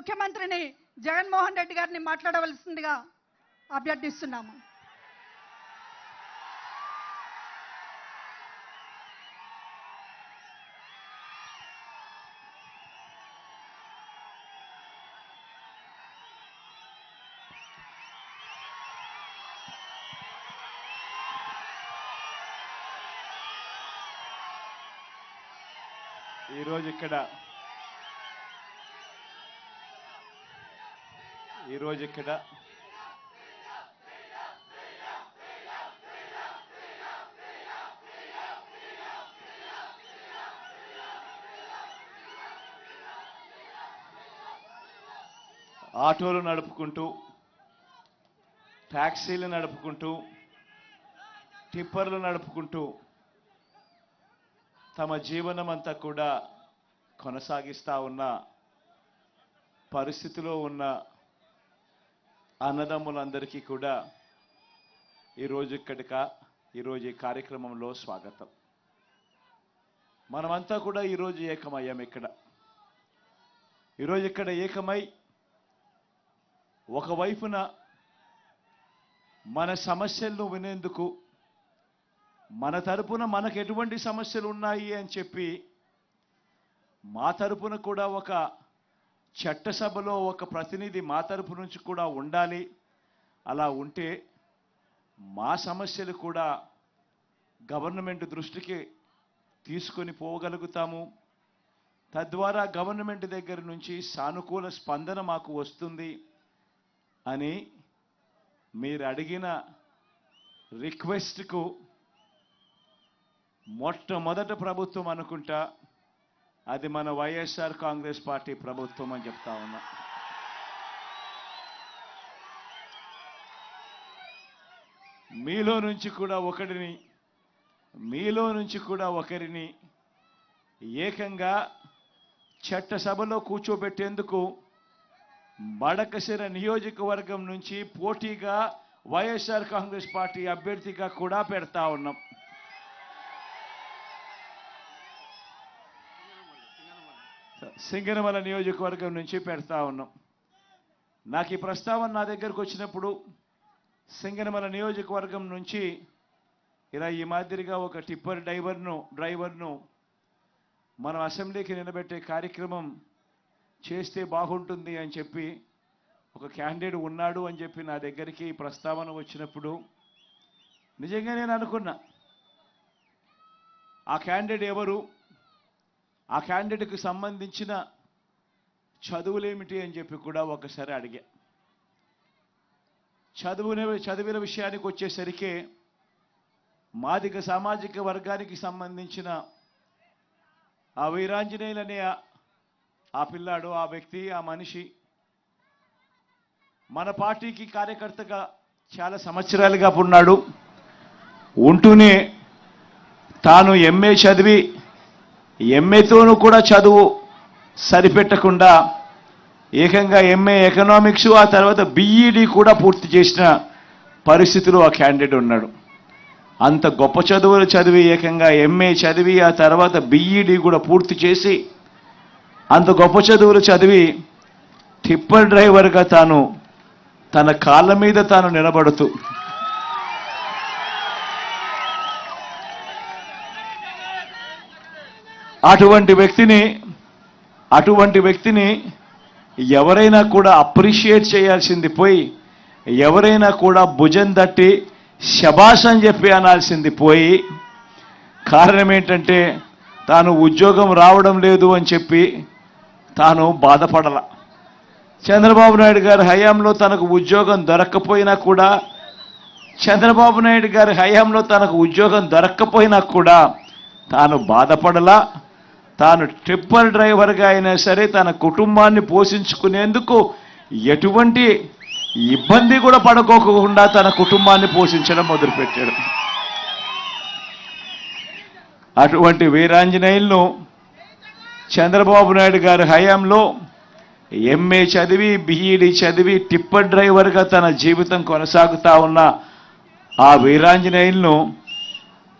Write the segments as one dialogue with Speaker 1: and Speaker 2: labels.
Speaker 1: ముఖ్యమంత్రిని జగన్మోహన్ రెడ్డి గారిని మాట్లాడవలసిందిగా అభ్యర్థిస్తున్నాము.
Speaker 2: ఈరోజు ఇక్కడ ఈరోజు ఇక్కడ ఆటోలు నడుపుకుంటూ ట్యాక్సీలు నడుపుకుంటూ టిప్పర్లు నడుపుకుంటూ తమ జీవనం అంతా కూడా కొనసాగిస్తూ ఉన్న పరిస్థితిలో ఉన్న అన్నదమ్ములందరికీ కూడా ఈరోజు ఇక్కడిక ఈరోజు ఈ కార్యక్రమంలో స్వాగతం. మనమంతా కూడా ఈరోజు ఏకమయ్యాం ఇక్కడ. ఈరోజు ఇక్కడ ఏకమై ఒకవైపున మన సమస్యలను వినేందుకు మన తరపున మనకు ఎటువంటి సమస్యలు ఉన్నాయి అని చెప్పి మా తరపున కూడా ఒక చట్టసభలో ఒక ప్రతినిధి మా తరపు నుంచి కూడా ఉండాలి. అలా ఉంటే మా సమస్యలు కూడా గవర్నమెంట్ దృష్టికి తీసుకొని పోగలుగుతాము. తద్వారా గవర్నమెంట్ దగ్గర నుంచి సానుకూల స్పందన మాకు వస్తుంది అని మీరు అడిగిన రిక్వెస్ట్కు మొట్టమొదట ప్రభుత్వం అనుకుంటా అది మన వైఎస్ఆర్ కాంగ్రెస్ పార్టీ ప్రభుత్వం అని చెప్తా ఉన్నా. మీలో నుంచి కూడా ఒకరిని మీలో నుంచి కూడా ఒకరిని ఏకంగా చట్టసభలో కూర్చోబెట్టేందుకు బడకసిర నియోజకవర్గం నుంచి పోటీగా వైఎస్ఆర్ కాంగ్రెస్ పార్టీ అభ్యర్థిగా కూడా పెడతా ఉన్నాం. సింగనమల నియోజకవర్గం నుంచి పెడతా ఉన్నాం. నాకు ఈ ప్రస్తావన నా దగ్గరకు వచ్చినప్పుడు సింగనమల నియోజకవర్గం నుంచి ఇలా ఈ మాదిరిగా ఒక టిప్పర్ డ్రైవర్ను డ్రైవర్ను మనం అసెంబ్లీకి నిలబెట్టే కార్యక్రమం చేస్తే బాగుంటుంది అని చెప్పి ఒక క్యాండిడేట్ ఉన్నాడు అని చెప్పి నా దగ్గరికి ఈ ప్రస్తావన వచ్చినప్పుడు నిజంగా నేను అనుకున్నా. ఆ క్యాండిడేట్ ఎవరు? ఆ క్యాండిడేట్కి సంబంధించిన చదువులేమిటి అని చెప్పి కూడా ఒకసారి అడిగా. చదువునే చదివిన విషయానికి వచ్చేసరికి మాదిక సామాజిక వర్గానికి సంబంధించిన ఆ వీరాంజనేయులనే ఆ పిల్లాడు ఆ వ్యక్తి ఆ మనిషి మన పార్టీకి కార్యకర్తగా చాలా సంవత్సరాలుగా ఉన్నాడు. ఉంటూనే తాను ఎంఏ చదివి ఎంఏతోనూ కూడా చదువు సరిపెట్టకుండా ఏకంగా ఎంఏ ఎకనామిక్స్ ఆ తర్వాత బీఈడి కూడా పూర్తి చేసిన పరిస్థితిలో ఆ క్యాండిడేట్ ఉన్నాడు. అంత గొప్ప చదువులు చదివి ఏకంగా ఎంఏ చదివి ఆ తర్వాత బీఈడి కూడా పూర్తి చేసి అంత గొప్ప చదువులు చదివి టిప్పర్ డ్రైవర్గా తాను తన కాళ్ళ మీద తాను నిలబడుతూ అటువంటి వ్యక్తిని అటువంటి వ్యక్తిని ఎవరైనా కూడా అప్రిషియేట్ చేయాల్సింది పోయి ఎవరైనా కూడా భుజం తట్టి శబాష్ అని చెప్పి అనాల్సింది పోయి కారణం ఏంటంటే తాను ఉద్యోగం రావడం లేదు అని చెప్పి తాను బాధపడల. చంద్రబాబు నాయుడు గారి హయాంలో తనకు ఉద్యోగం దొరక్కపోయినా కూడా చంద్రబాబు నాయుడు గారి హయాంలో తనకు ఉద్యోగం దొరక్కపోయినా కూడా తాను బాధపడలా. తాను ట్రిప్పర్ డ్రైవర్గా అయినా సరే తన కుటుంబాన్ని పోషించుకునేందుకు ఎటువంటి ఇబ్బంది కూడా పడుకోకుండా తన కుటుంబాన్ని పోషించడం మొదలుపెట్టాడు. అటువంటి వీరాంజనేయులను చంద్రబాబు నాయుడు గారి హయాంలో ఎంఏ చదివి బిఈడి చదివి టిప్పర్ డ్రైవర్గా తన జీవితం కొనసాగుతా ఉన్న ఆ వీరాంజనేయులను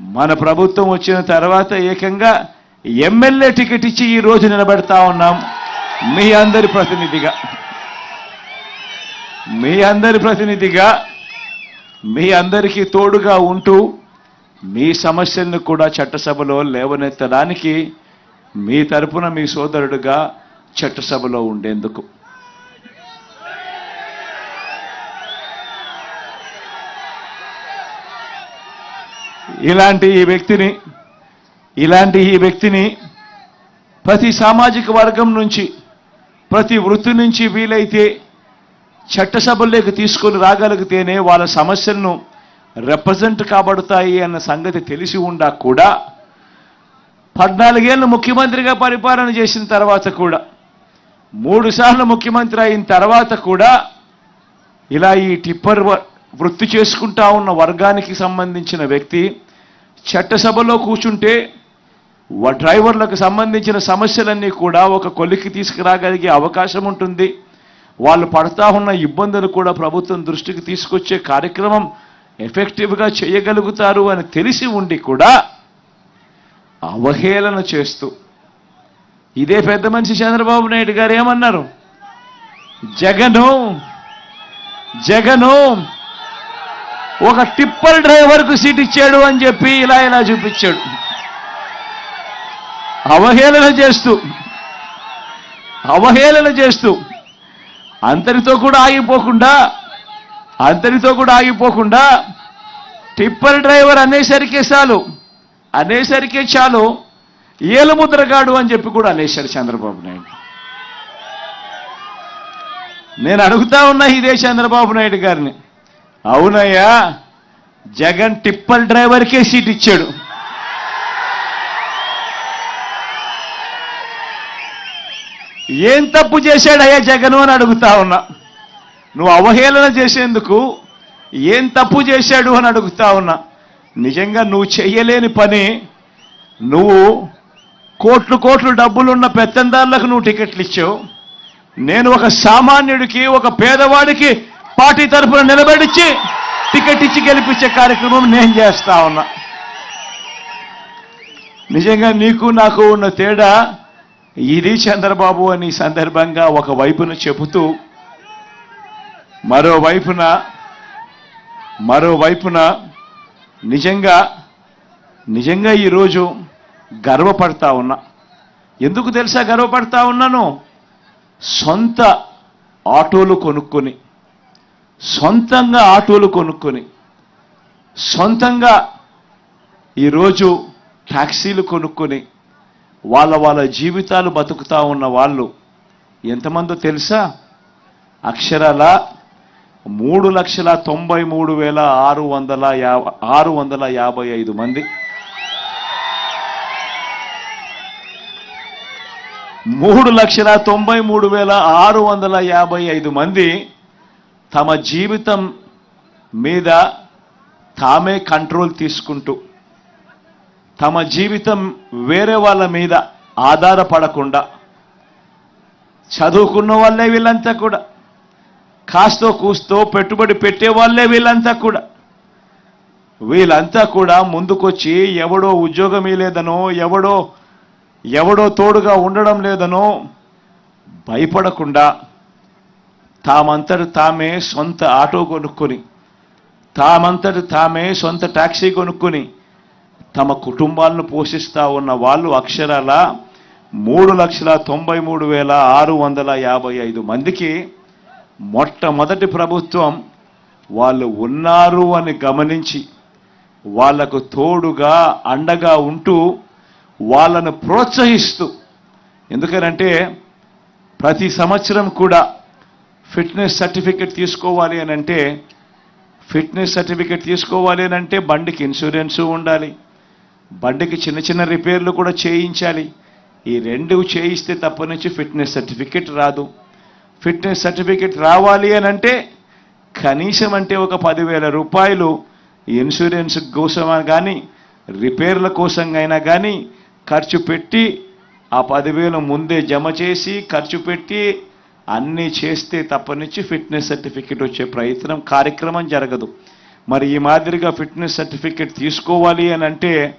Speaker 2: మన ప్రభుత్వం వచ్చిన తర్వాత ఏకంగా ఎమ్మెల్యే టికెట్ ఇచ్చి ఈ రోజు నిలబెడతా ఉన్నాం. మీ అందరి ప్రతినిధిగా. మీ అందరి ప్రతినిధిగా మీ అందరికీ తోడుగా ఉంటూ మీ సమస్యలను కూడా చట్టసభలో లేవనెత్తడానికి మీ తరపున మీ సోదరుడుగా చట్టసభలో ఉండేందుకు. ఇలాంటి ఈ వ్యక్తిని ఇలాంటి ఈ వ్యక్తిని ప్రతి సామాజిక వర్గం నుంచి ప్రతి వృత్తి నుంచి వీలైతే చట్టసభల్లోకి తీసుకొని రాగలిగితేనే వాళ్ళ సమస్యలను రిప్రజెంట్ కాబడతాయి అన్న సంగతి తెలిసి ఉండా కూడా పద్నాలుగేళ్ళు ముఖ్యమంత్రిగా పరిపాలన చేసిన తర్వాత కూడా మూడు సార్లు ముఖ్యమంత్రి అయిన తర్వాత కూడా ఇలా ఈ టిప్పర్ వ- వృత్తి చేసుకుంటా ఉన్న వర్గానికి సంబంధించిన వ్యక్తి చట్టసభలో కూర్చుంటే డ్రైవర్లకు సంబంధించిన సమస్యలన్నీ కూడా ఒక కొలిక్కి తీసుకురాగలిగే అవకాశం ఉంటుంది. వాళ్ళు పడతా ఉన్న ఇబ్బందులు కూడా ప్రభుత్వం దృష్టికి తీసుకొచ్చే కార్యక్రమం ఎఫెక్టివ్గా చేయగలుగుతారు అని తెలిసి ఉండి కూడా అవహేళన చేస్తూ. ఇదే పెద్ద మనిషి చంద్రబాబు నాయుడు గారు ఏమన్నారు? జగను జగను ఒక టిప్పర్ డ్రైవర్కు సీట్ ఇచ్చాడు అని చెప్పి ఇలా ఇలా చూపించాడు. అవహేళన చేస్తూ అవహేళన చేస్తూ అంతటితో కూడా ఆగిపోకుండా అంతటితో కూడా ఆగిపోకుండా టిప్పర్ డ్రైవర్ అనేసరికే చాలు అనేసరికే చాలు ఏలుముద్రగాడు అని చెప్పి కూడా అనేశారు చంద్రబాబు నాయుడు. నేను అడుగుతా ఉన్నా ఇదే చంద్రబాబు నాయుడు గారిని అవునయ్యా జగన్ టిప్పర్ డ్రైవర్కే సీట్ ఇచ్చాడు. ఏం తప్పు చేశాడయ్యా జగన్ అని అడుగుతా ఉన్నా. నువ్వు అవహేళన చేసేందుకు ఏం తప్పు చేశాడు అని అడుగుతా ఉన్నా. నిజంగా నువ్వు చెయ్యలేని పని నువ్వు కోట్లు కోట్లు డబ్బులున్న పెత్తందారులకు నువ్వు టికెట్లు ఇచ్చావు. నేను ఒక సామాన్యుడికి ఒక పేదవాడికి పార్టీ తరఫున నిలబడిచ్చి టికెట్ ఇచ్చి గెలిపించే కార్యక్రమం నేను చేస్తా ఉన్నా. నిజంగా నీకు నాకు ఉన్న తేడా ఇది చంద్రబాబు అని సందర్భంగా ఒక వైపున చెబుతూ మరోవైపున మరోవైపున నిజంగా నిజంగా ఈరోజు గర్వపడతా ఉన్నా. ఎందుకు తెలుసా గర్వపడతా ఉన్నాను? సొంత ఆటోలు కొనుక్కొని సొంతంగా ఆటోలు కొనుక్కొని సొంతంగా ఈరోజు ట్యాక్సీలు కొనుక్కొని వాళ్ళ వాళ్ళ జీవితాలు బతుకుతా ఉన్న వాళ్ళు ఎంతమందో తెలుసా? అక్షరాల మూడు లక్షల తొంభై మూడు వేల ఆరు వందల యాభై ఆరు వందల యాభై ఐదు మంది. మూడు లక్షల తొంభై మూడు వేల ఆరు వందల యాభై ఐదు మంది తమ జీవితం మీద తామే కంట్రోల్ తీసుకుంటూ తమ జీవితం వేరే వాళ్ళ మీద ఆధారపడకుండా చదువుకున్న వాళ్ళే వీళ్ళంతా కూడా కాస్తో కూస్తో పెట్టుబడి పెట్టే వాళ్ళే వీళ్ళంతా కూడా. వీళ్ళంతా కూడా ముందుకొచ్చి ఎవడో ఉద్యోగం లేదనో ఎవడో ఎవడో తోడుగా ఉండడం లేదనో భయపడకుండా తామంతటి తామే సొంత ఆటో కొనుక్కొని తామంతటి తామే సొంత ట్యాక్సీ కొనుక్కొని తమ కుటుంబాలను పోషిస్తూ ఉన్న వాళ్ళు అక్షరాల మూడు లక్షల తొంభై మూడు వేల ఆరు వందల యాభై ఐదు మందికి మొట్టమొదటి ప్రభుత్వం వాళ్ళు ఉన్నారు అని గమనించి వాళ్ళకు తోడుగా అండగా ఉంటూ వాళ్ళను ప్రోత్సహిస్తూ ఎందుకనంటే ప్రతి సంవత్సరం కూడా ఫిట్నెస్ సర్టిఫికెట్ తీసుకోవాలి అని అంటే ఫిట్నెస్ సర్టిఫికెట్ తీసుకోవాలి అని అంటే బండికి ఇన్సూరెన్సు ఉండాలి. బండికి చిన్న చిన్న రిపేర్లు కూడా చేయించాలి. ఈ రెండు చేయిస్తే తప్ప నుంచి ఫిట్నెస్ సర్టిఫికెట్ రాదు. ఫిట్నెస్ సర్టిఫికెట్ రావాలి అని అంటే కనీసం అంటే ఒక పదివేల రూపాయలు ఇన్సూరెన్స్ కోసం కానీ రిపేర్ల కోసం అయినా కానీ ఖర్చు పెట్టి ఆ పదివేలు ముందే జమ చేసి ఖర్చు పెట్టి అన్నీ చేస్తే తప్ప నుంచి ఫిట్నెస్ సర్టిఫికెట్ వచ్చే ప్రయత్నం కార్యక్రమం జరగదు. మరి ఈ మాదిరిగా ఫిట్నెస్ సర్టిఫికెట్ తీసుకోవాలి అని అంటే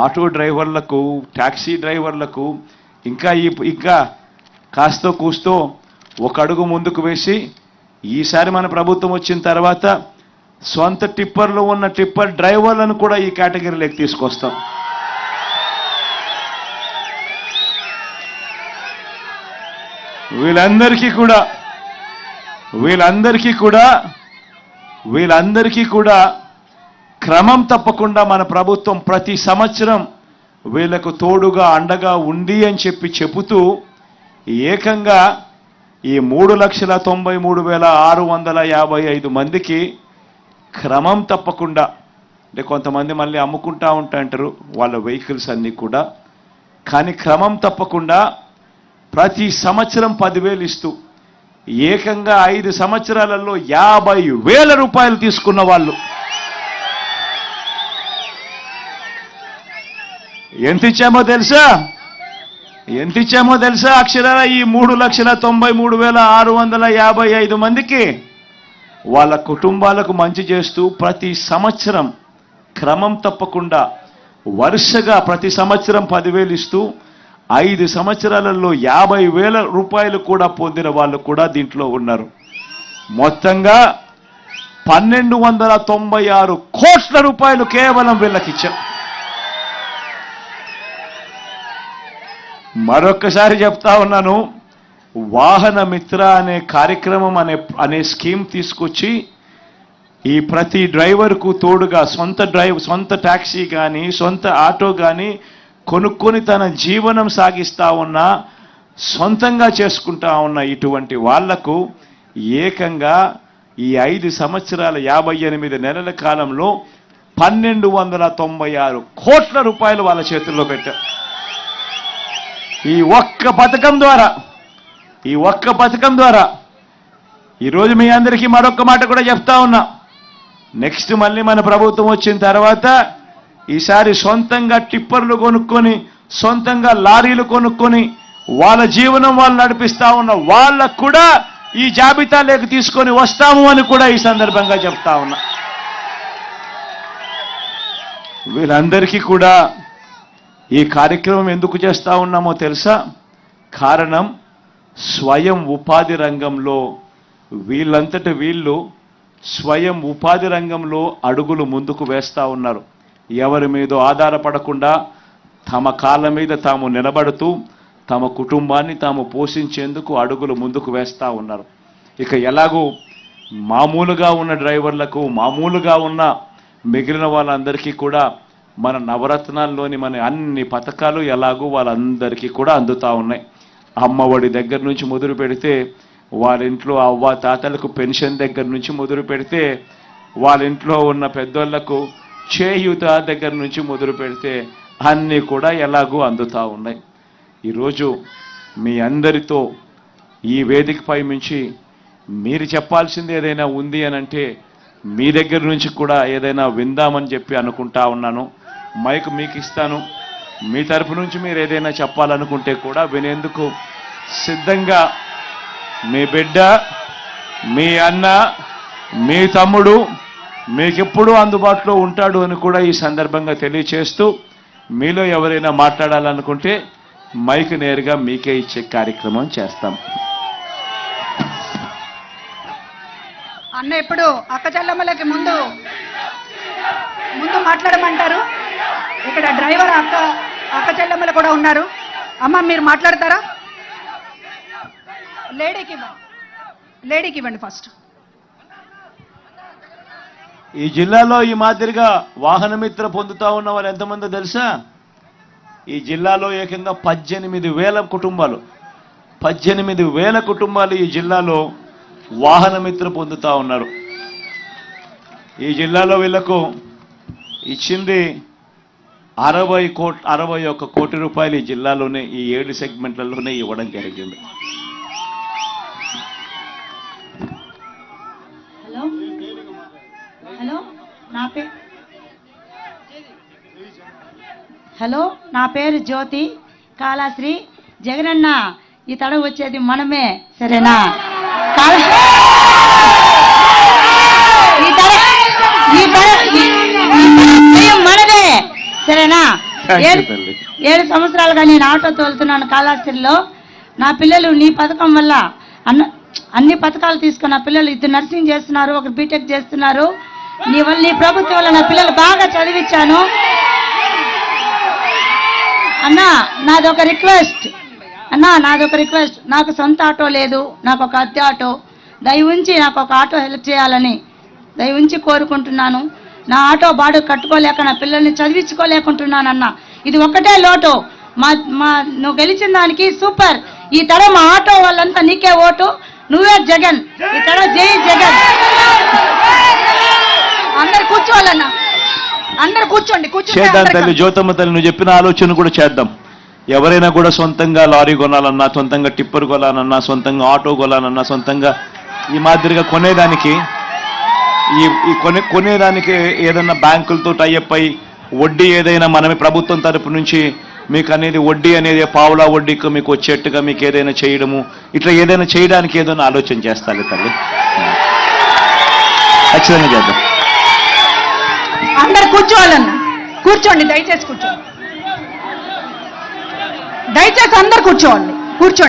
Speaker 2: ఆటో డ్రైవర్లకు ట్యాక్సీ డ్రైవర్లకు ఇంకా ఈ ఇంకా కాస్తో కూస్తో ఒక అడుగు ముందుకు వేసి ఈసారి మన ప్రభుత్వం వచ్చిన తర్వాత సొంత టిప్పర్లో ఉన్న టిప్పర్ డ్రైవర్లను కూడా ఈ కేటగిరీలోకి తీసుకొస్తాం. వీళ్ళందరికీ కూడా వీళ్ళందరికీ కూడా వీళ్ళందరికీ కూడా క్రమం తప్పకుండా మన ప్రభుత్వం ప్రతి సంవత్సరం వీళ్ళకు తోడుగా అండగా ఉంది అని చెప్పి చెబుతూ ఏకంగా ఈ మూడు లక్షల తొంభై మూడు వేల ఆరు వందల యాభై ఐదు మందికి క్రమం తప్పకుండా అంటే కొంతమంది మళ్ళీ అమ్ముకుంటా ఉంటాంటారు వాళ్ళ వెహికల్స్ అన్నీ కూడా. కానీ క్రమం తప్పకుండా ప్రతి సంవత్సరం పదివేలు ఇస్తూ ఏకంగా ఐదు సంవత్సరాలలో యాభై వేల రూపాయలు తీసుకున్న వాళ్ళు. ఎంత ఇచ్చామో తెలుసా? ఎంత ఇచ్చామో తెలుసా అక్షరాల? ఈ మూడు లక్షల తొంభై మూడు వేల ఆరు వందల యాభై ఐదు మందికి వాళ్ళ కుటుంబాలకు మంచి చేస్తూ ప్రతి సంవత్సరం క్రమం తప్పకుండా వరుసగా ప్రతి సంవత్సరం పదివేలు ఇస్తూ ఐదు సంవత్సరాలలో యాభై వేల రూపాయలు కూడా పొందిన వాళ్ళు కూడా దీంట్లో ఉన్నారు. మొత్తంగా పన్నెండు వందల తొంభై ఆరు కోట్ల రూపాయలు కేవలం వీళ్ళకిచ్చాం. మరొక్కసారి చెప్తా ఉన్నాను. వాహన మిత్ర అనే కార్యక్రమం అనే అనే స్కీమ్ తీసుకొచ్చి ఈ ప్రతి డ్రైవర్కు తోడుగా సొంత డ్రైవ్ సొంత ట్యాక్సీ కానీ సొంత ఆటో కానీ కొనుక్కొని తన జీవనం సాగిస్తూ ఉన్న సొంతంగా చేసుకుంటా ఉన్న ఇటువంటి వాళ్ళకు ఏకంగా ఈ ఐదు సంవత్సరాల యాభై ఎనిమిది నెలల కాలంలో పన్నెండు వందల తొంభై ఆరు కోట్ల రూపాయలు వాళ్ళ చేతుల్లో పెట్టారు ఈ ఒక్క పథకం ద్వారా ఈ ఒక్క పథకం ద్వారా ఈరోజు మీ అందరికీ మరొక మాట కూడా చెప్తా ఉన్నా. నెక్స్ట్ మళ్ళీ మన ప్రభుత్వం వచ్చిన తర్వాత ఈసారి సొంతంగా టిప్పర్లు కొనుక్కొని సొంతంగా లారీలు కొనుక్కొని వాళ్ళ జీవనం వాళ్ళు నడిపిస్తా ఉన్న వాళ్ళకు కూడా ఈ జాబితా లేక తీసుకొని వస్తాము అని కూడా ఈ సందర్భంగా చెప్తా ఉన్నా. వీళ్ళందరికీ కూడా ఈ కార్యక్రమం ఎందుకు చేస్తూ ఉన్నామో తెలుసా? కారణం స్వయం ఉపాధి రంగంలో వీళ్ళంతటి వీళ్ళు స్వయం ఉపాధి రంగంలో అడుగులు ముందుకు వేస్తూ ఉన్నారు. ఎవరి మీద ఆధారపడకుండా తమ కాళ్ళ మీద తాము నిలబడుతూ తమ కుటుంబాన్ని తాము పోషించేందుకు అడుగులు ముందుకు వేస్తూ ఉన్నారు. ఇక ఎలాగూ మామూలుగా ఉన్న డ్రైవర్లకు మామూలుగా ఉన్న మిగిలిన వాళ్ళందరికీ కూడా మన నవరత్నాల్లోని మన అన్ని పథకాలు ఎలాగూ వాళ్ళందరికీ కూడా అందుతూ ఉన్నాయి. అమ్మఒడి దగ్గర నుంచి మొదలు పెడితే వాళ్ళ ఇంట్లో అవ్వ తాతలకు పెన్షన్ దగ్గర నుంచి మొదలు పెడితే వాళ్ళ ఇంట్లో ఉన్న పెద్దోళ్ళకు చేయూత దగ్గర నుంచి మొదలు పెడితే అన్నీ కూడా ఎలాగూ అందుతూ ఉన్నాయి. ఈరోజు మీ అందరితో ఈ వేదికపై నుంచి మీరు చెప్పాల్సింది ఏదైనా ఉంది అని అంటే మీ దగ్గర నుంచి కూడా ఏదైనా విందామని చెప్పి అనుకుంటా ఉన్నాను. మైక్ మీకు ఇస్తాను మీ తరపు నుంచి మీరు ఏదైనా చెప్పాలనుకుంటే కూడా వినేందుకు సిద్ధంగా మీ బిడ్డ మీ అన్న మీ తమ్ముడు మీకెప్పుడు అందుబాటులో ఉంటాడు అని కూడా ఈ సందర్భంగా తెలియచేస్తూ మీలో ఎవరైనా మాట్లాడాలనుకుంటే మైక్ నేరుగా మీకే ఇచ్చే కార్యక్రమం చేస్తాం.
Speaker 1: అన్న ఇప్పుడు అక్క చెల్లమ్మలకి ముందు. ముందు మాట్లాడమంటారు? ఇక్కడ డ్రైవర్ అక్క అక్క చెల్లెమ్మలు కూడా ఉన్నారు. అమ్మ మీరు మాట్లాడతారా? లేడీకి ఇవ్వండి. లేడీకి ఇవ్వండి ఫస్ట్.
Speaker 2: ఈ జిల్లాలో ఈ మాదిరిగా వాహన మిత్ర పొందుతా ఉన్న వాళ్ళు ఎంతమందో తెలుసా? ఈ జిల్లాలో ఏకంగా పద్దెనిమిది వేల కుటుంబాలు. పద్దెనిమిది వేల కుటుంబాలు ఈ జిల్లాలో వాహన మిత్ర పొందుతా ఉన్నారు. ఈ జిల్లాలో వీళ్ళకు ఇచ్చింది అరవై కోట్ అరవై ఒక్క కోటి రూపాయలు ఈ జిల్లాలోనే ఈ ఏడు సెగ్మెంట్లలోనే ఇవ్వడం జరిగింది.
Speaker 3: హలో? హలో? నా పే హలో? నా పేరు జ్యోతి. కాళాశ్రీ. జగనన్న ఈ తడ వచ్చేది మనమే సరేనా? కాళ ఈ తడ ఈ తడ సరేనా? ఏడు సంవత్సరాలుగా నేను ఆటో తోలుతున్నాను కాళాశ్రీలో నా పిల్లలు నీ పథకం వల్ల అన్న అన్ని పథకాలు తీసుకుని నా పిల్లలు ఇద్దరు నర్సింగ్ చేస్తున్నారు ఒకరు బీటెక్ చేస్తున్నారు. నీ వల్ల నీ ప్రభుత్వం వల్ల నా పిల్లలు బాగా చదివించాను అన్నా నాదొక రిక్వెస్ట్. అన్నా నాదొక రిక్వెస్ట్. నాకు సొంత ఆటో లేదు నాకు ఒక అద్దె ఆటో. దయ ఉంచి నాకు ఒక ఆటో హెల్ప్ చేయాలని దయ ఉంచి కోరుకుంటున్నాను. నా ఆటో బాడు కట్టుకోలేక నా పిల్లల్ని చదివించుకోలేకుంటున్నానన్న. ఇది ఒక్కటే లోటు. మా మా నువ్వు గెలిచిన దానికి సూపర్. ఈ తరం మా ఆటో వాళ్ళంతా నీకే ఓటు. నువ్వే జగన్. ఈ తరం జై జగన్.
Speaker 1: అందరు కూర్చోవాలన్నా. అందరు కూర్చోండి కూర్చోండి
Speaker 2: చేద్దాం తల్లి జ్యోతమ్మ తల్లి నువ్వు చెప్పిన ఆలోచన కూడా చేద్దాం. ఎవరైనా కూడా సొంతంగా లారీ కొనాలన్నా సొంతంగా టిప్పర్ కొనాలన్నా సొంతంగా ఆటో కొనాలన్నా సొంతంగా ఈ మాదిరిగా కొనేదానికి ఈ ఈ కొనే కొనేదానికి ఏదైనా బ్యాంకులతో టైఅప్ అయి వడ్డీ ఏదైనా మనమే ప్రభుత్వం తరపు నుంచి మీకు అనేది వడ్డీ అనేది పావులా వడ్డీకి మీకు వచ్చేట్టుగా మీకు ఏదైనా చేయడము ఇట్లా ఏదైనా చేయడానికి ఏదైనా ఆలోచన చేస్తాలి తల్లి. ఖచ్చితంగా చేద్దాం.
Speaker 1: అందరు కూర్చోవాలన్న. కూర్చోండి దయచేసి కూర్చోండి. దయచేసి అందరు కూర్చోవాలి కూర్చోండి.